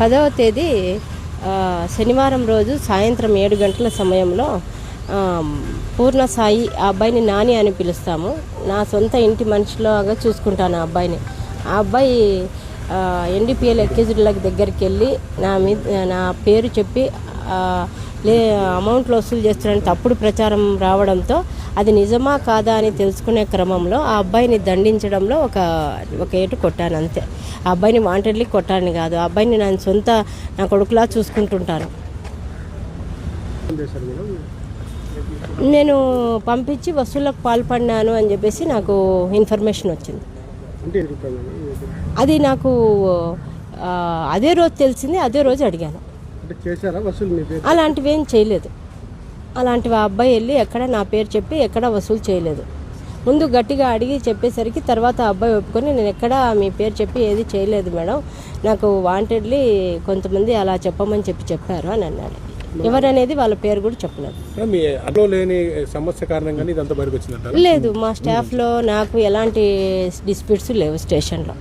పదవ తేదీ శనివారం రోజు సాయంత్రం ఏడు గంటల సమయంలో పూర్ణ సాయి ఆ అబ్బాయిని నాని అని పిలుస్తాము. నా సొంత ఇంటి మనిషిలాగా చూసుకుంటాను ఆ అబ్బాయిని. ఆ అబ్బాయి ఎన్డీపీఎల్ ఎక్కిజుడ్లకి దగ్గరికి వెళ్ళి నా మీద నా పేరు చెప్పి లే అమౌంట్లు వసూలు చేస్తున్నాడని తప్పుడు ప్రచారం రావడంతో అది నిజమా కాదా అని తెలుసుకునే క్రమంలో ఆ అబ్బాయిని దండించడంలో ఒక ఒక ఏటు కొట్టాను అంతే. ఆ అబ్బాయిని వాంటెడ్లీ కొట్టాను కాదు. ఆ అబ్బాయిని నేను సొంత నా కొడుకులా చూసుకుంటుంటాను. నేను పంపించి వసూళ్ళకు పాల్పడినాను అని చెప్పేసి నాకు ఇన్ఫర్మేషన్ వచ్చింది? అది నాకు అదే రోజు తెలిసింది అదే రోజు అడిగాను. అలాంటివి ఏం చేయలేదు. అలాంటివి ఆ అబ్బాయి వెళ్ళి ఎక్కడ నా పేరు చెప్పి ఎక్కడ వసూలు చేయలేదు. ముందు గట్టిగా అడిగి చెప్పేసరికి తర్వాత అబ్బాయి ఒప్పుకొని నేను ఎక్కడ మీ పేరు చెప్పి ఏది చేయలేదు మేడం నాకు వాంటెడ్లీ కొంతమంది అలా చెప్పమని చెప్పి చెప్పారు అని అన్నాడు. ఎవరనేది వాళ్ళ పేరు కూడా చెప్పలేదు. లేని సమస్య కారణంగానే ఇదంతా బయటకు వచ్చిందంటారా? లేదు మా స్టాఫ్లో నాకు ఎలాంటి డిస్ప్యూట్స్ లేవు స్టేషన్లో.